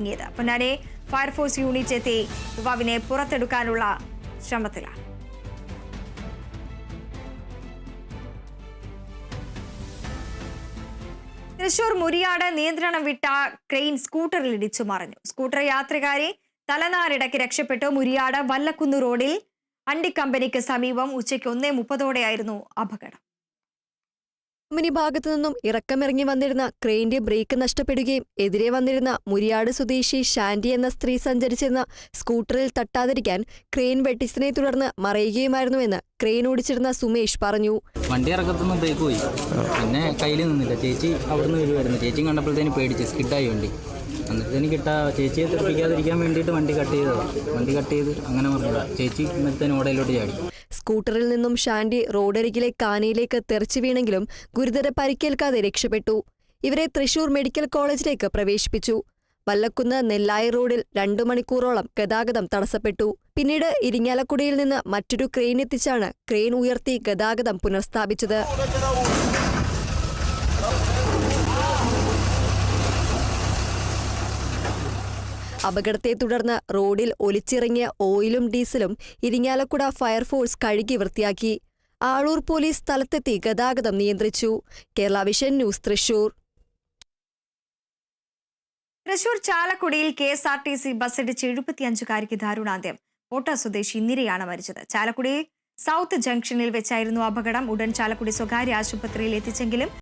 നീങ്ങിയത്. Ponnane fire force unit എത്തി യുവാവിനെ പുറത്തെടുക്കാനുള്ള ശ്രമത്തിലാണ്. തൃശൂർ മുരിയാട് നിയന്ത്രണം വിട്ട ക്രെയിൻ സ്കൂട്ടറിൽ ഇടിച്ചു മറിഞ്ഞു. സ്കൂട്ടർ യാത്രികാരെ തലനാരിടയ്ക്ക് രക്ഷപ്പെട്ടു. മുരിയാട് വല്ലക്കുന്ന് റോഡിൽ അണ്ടിക്കമ്പനിക്ക് സമീപം ഉച്ചയ്ക്ക് ഒന്നേ മുപ്പതോടെയായിരുന്നു അപകടം. കമ്പനി ഭാഗത്തു നിന്നും ഇറക്കമിറങ്ങി വന്നിരുന്ന ക്രെയിന്റെ ബ്രേക്ക് നഷ്ടപ്പെടുകയും എതിരെ വന്നിരുന്ന മുരിയാട് സ്വദേശി ഷാൻഡി എന്ന സ്ത്രീ സഞ്ചരിച്ചിരുന്ന സ്കൂട്ടറിൽ തട്ടാതിരിക്കാൻ ക്രെയിൻ വെട്ടിച്ചതിനെ തുടർന്ന് മറയുകയുമായിരുന്നുവെന്ന് ക്രെയിൻ ഓടിച്ചിരുന്ന സുമേഷ് പറഞ്ഞു. വണ്ടി ഇറക്കത്തുനിന്ന് ബ്രേക്ക് പോയി. പിന്നെ കയ്യിൽ നിന്നില്ല. ചേച്ചി അവിടുന്ന് വരുമായിരുന്നു ചേച്ചി കണ്ടപ്പോഴത്തേന് പേടിച്ച് സ്കിഡായി വണ്ടി. എന്നിട്ട് കിട്ടാ ചേച്ചിയെ തെറിപ്പിക്കാതിരിക്കാൻ വേണ്ടിയിട്ട് വണ്ടി കട്ട് ചെയ്തതാണ് വണ്ടി കട്ട് ചെയ്ത് അങ്ങനെ പറഞ്ഞതാ ചേച്ചി ഇന്നത്തേന് ഓടയിലോട്ട് ചാടി. സ്കൂട്ടറിൽ നിന്നും ഷാൻഡി റോഡരികിലെ കാനയിലേക്ക് തെറിച്ചു വീണെങ്കിലും ഗുരുതര പരിക്കേൽക്കാതെ രക്ഷപ്പെട്ടു. ഇവരെ തൃശൂർ മെഡിക്കൽ കോളേജിലേക്ക് പ്രവേശിപ്പിച്ചു. വല്ലക്കുന്ന് നെല്ലായി റോഡിൽ രണ്ടു മണിക്കൂറോളം ഗതാഗതം തടസ്സപ്പെട്ടു. പിന്നീട് ഇരിങ്ങാലക്കുടിയിൽ നിന്ന് മറ്റൊരു ക്രെയിൻ എത്തിച്ചാണ് ക്രെയിൻ ഉയർത്തി ഗതാഗതം പുനഃസ്ഥാപിച്ചത്. അപകടത്തെ തുടർന്ന് റോഡിൽ ഒലിച്ചിറങ്ങിയ ഓയിലും ഡീസലും ഇരിങ്ങാലക്കുട ഫയർഫോഴ്സ് കഴുകി വൃത്തിയാക്കി. ആളൂർ പോലീസ് സ്ഥലത്തെത്തി ഗതാഗതം നിയന്ത്രിച്ചു. Kerala vision news Thrissur. Thrissur ചാലക്കുടിയിൽ K S R T C ബസ്സിടിച്ച് എഴുപത്തിയഞ്ചുകാരിക്ക് ദാരുണാന്ത്യം. ഓട്ട സ്വദേശി ഇന്ദിരയാണ് മരിച്ചത്. ചാലക്കുടി സൗത്ത് ജംഗ്ഷനിൽ വെച്ചായിരുന്നു അപകടം. ഉടൻ ചാലക്കുടി സ്വകാര്യ ആശുപത്രിയിൽ എത്തിച്ചെങ്കിലും